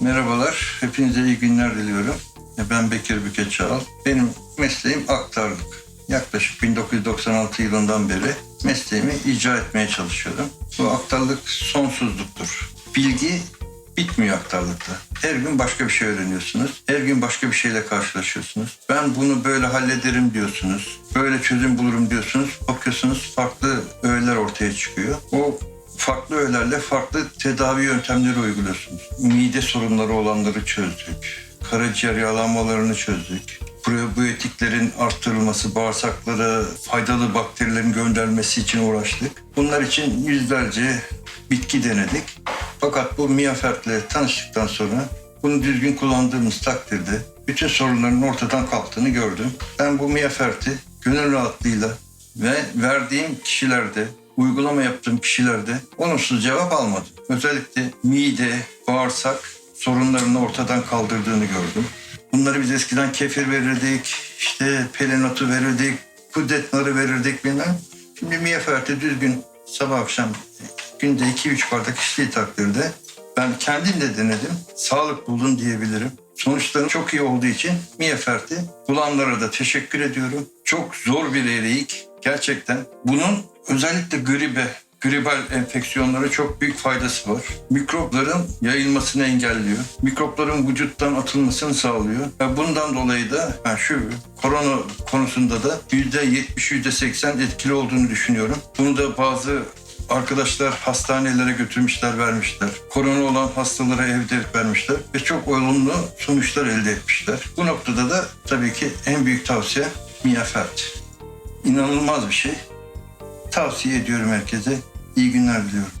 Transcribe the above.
Merhabalar, hepinize iyi günler diliyorum. Ben Bekir Büket Çağal. Benim mesleğim aktarlık. Yaklaşık 1996 yılından beri mesleğimi icra etmeye çalışıyorum. Bu aktarlık sonsuzluktur. Bilgi bitmiyor aktarlıkta. Her gün başka bir şey öğreniyorsunuz. Her gün başka bir şeyle karşılaşıyorsunuz. Ben bunu böyle hallederim diyorsunuz. Böyle çözüm bulurum diyorsunuz. Bakıyorsunuz farklı öğeler ortaya çıkıyor. O farklı öğelerle farklı tedavi yöntemleri uyguluyorsunuz. Mide sorunları olanları çözdük. Karaciğer yağlanmalarını çözdük. Probiyotiklerin arttırılması, bağırsaklara faydalı bakterilerin göndermesi için uğraştık. Bunlar için yüzlerce bitki denedik. Fakat bu miyafertle tanıştıktan sonra bunu düzgün kullandığımız takdirde bütün sorunların ortadan kalktığını gördüm. Ben bu miyaferti gönül rahatlığıyla ve verdiğim kişilerde, uygulama yaptığım kişilerde olumsuz cevap almadım. Özellikle mide, bağırsak sorunlarını ortadan kaldırdığını gördüm. Bunları biz eskiden kefir verirdik, işte pelinotu verirdik, kudret narı verirdik bilmem. Şimdi miyaferti düzgün sabah akşam günde 2-3 bardak içtiği takdirde ben kendim de denedim. Sağlık buldum diyebilirim. Sonuçları çok iyi olduğu için miyaferti bulanlara da teşekkür ediyorum. Çok zor bir eriyik gerçekten. Bunun özellikle gribe, gribal enfeksiyonlara çok büyük faydası var. Mikropların yayılmasını engelliyor. Mikropların vücuttan atılmasını sağlıyor. Ve bundan dolayı da ben şu korona konusunda da %70, %80 etkili olduğunu düşünüyorum. Bunu da bazı arkadaşlar hastanelere götürmüşler, vermişler. Korona olan hastalara evde vermişler ve çok olumlu sonuçlar elde etmişler. Bu noktada da tabii ki en büyük tavsiye miyafert. İnanılmaz bir şey. Tavsiye ediyorum herkese. İyi günler diliyorum.